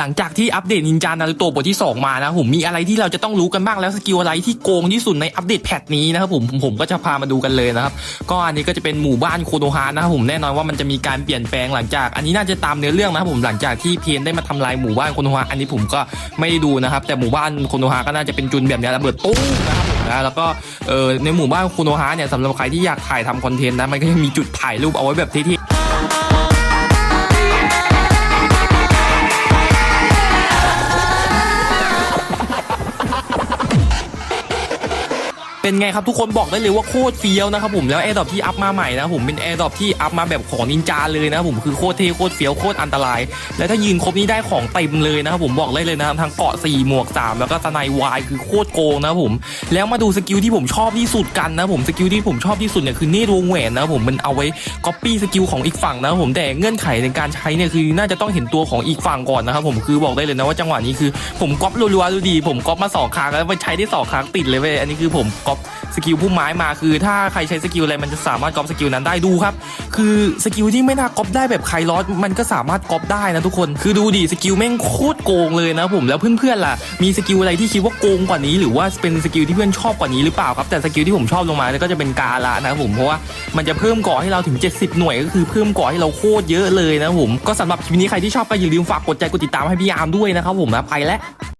หลังจากที่อัปเดตนินจานารูโตะบทที่ 2 มานะผมมีอะไรที่เราจะต้องรู้กันบ้างแล้วสกิลอะไรที่โกงที่สุดในอัปเดตแพทนี้นะครับผมผมผมก็จะพามาดูกันเลยนะครับก็อันนี้ก็จะเป็นหมู่บ้านโคโนฮานะครับผมแน่นอนว่ามันจะมีการเปลี่ยนแปลงหลังจาก อันนี้น่าจะตามเนื้อเรื่องนะครับผมหลังจากที่เพนได้มาทำลายหมู่บ้านโคโนฮาอันนี้ผมก็ไม่ได้ดูนะครับแต่หมู่บ้านโคโนฮาก็น่าจะเป็นจุนแบบนี้ระเบิดตุ้มนะครับผมนะแล้วก็เออในหมู่บ้านโคโนฮาเนี่ยสำหรับใครที่อยากถ่ายทำคอนเทนต์นะมันก็ยังมีจุดถ่ายรูปเอาไว้แบบเท่ เป็นไงครับทุกคนบอกได้เลยว่าโคตรเฟี้ยวนะครับผมแล้วแอร์ดรอปที่อัพมาใหม่นะผมเป็นแอร์ดรอปที่อัพมาแบบของนินจาเลยนะผมคือโคตรเท่โคตรเฟี้ยวโคตรอันตราย แล้วถ้ายืนครบนี้ได้ของเต็มเลยนะครับผมบอกได้เลยนะครับทั้งเกาะ4หมวก 3 แล้วก็สไนวายคือโคตรโกงนะผมแล้วมาดูสกิลที่ผมชอบที่สุดกันนะผมสกิลที่ผมชอบที่สุดเนี่ยคือเนตวงแหวนนะผมมันเอาไว้ก๊อปปี้สกิลของอีกฝั่งนะผมแต่เงื่อนไขในการใช้เนี่ยคือน่าจะต้องเห็นตัวของอีกฝั่งก่อนนะครับผมคือบอกได้เลยนะว่าจังหวะนี้คือ ผมก๊อปรัวๆดูดี ผมก๊อปมาสองครั้งแล้วมันใช้ได้สองครั้งติดเลยเว้ยอันนี้คือผมกอปสกิลพุ่มไม้มาคือ ถ้าใครใช้สกิลอะไรมันจะสามารถก๊อปสกิลนั้นได้ดูครับ คือสกิลที่ไม่น่าก๊อปได้แบบใครลอสมันก็สามารถก๊อปได้นะทุกคน คือดูดิสกิลแม่งโคตรโกงเลยนะผมแล้วเพื่อนๆล่ะมีสกิลอะไรที่คิดว่าโกงกว่านี้ หรือว่าเป็นสกิลที่เพื่อนชอบกว่านี้หรือเปล่าครับแต่สกิลที่ผมชอบลงมาก็จะเป็นกาละนะผมเพราะว่ามันจะเพิ่มกาะให้เราถึง 70 หน่วยก็คือเพิ่มกาะให้เราโคตรเยอะเลยนะผมก็สำหรับคลิปนี้ใครที่ชอบก็อย่าลืมฝากกดใจกดติดตามให้พี่ยามด้วยนะครับผมนะไปแล้ว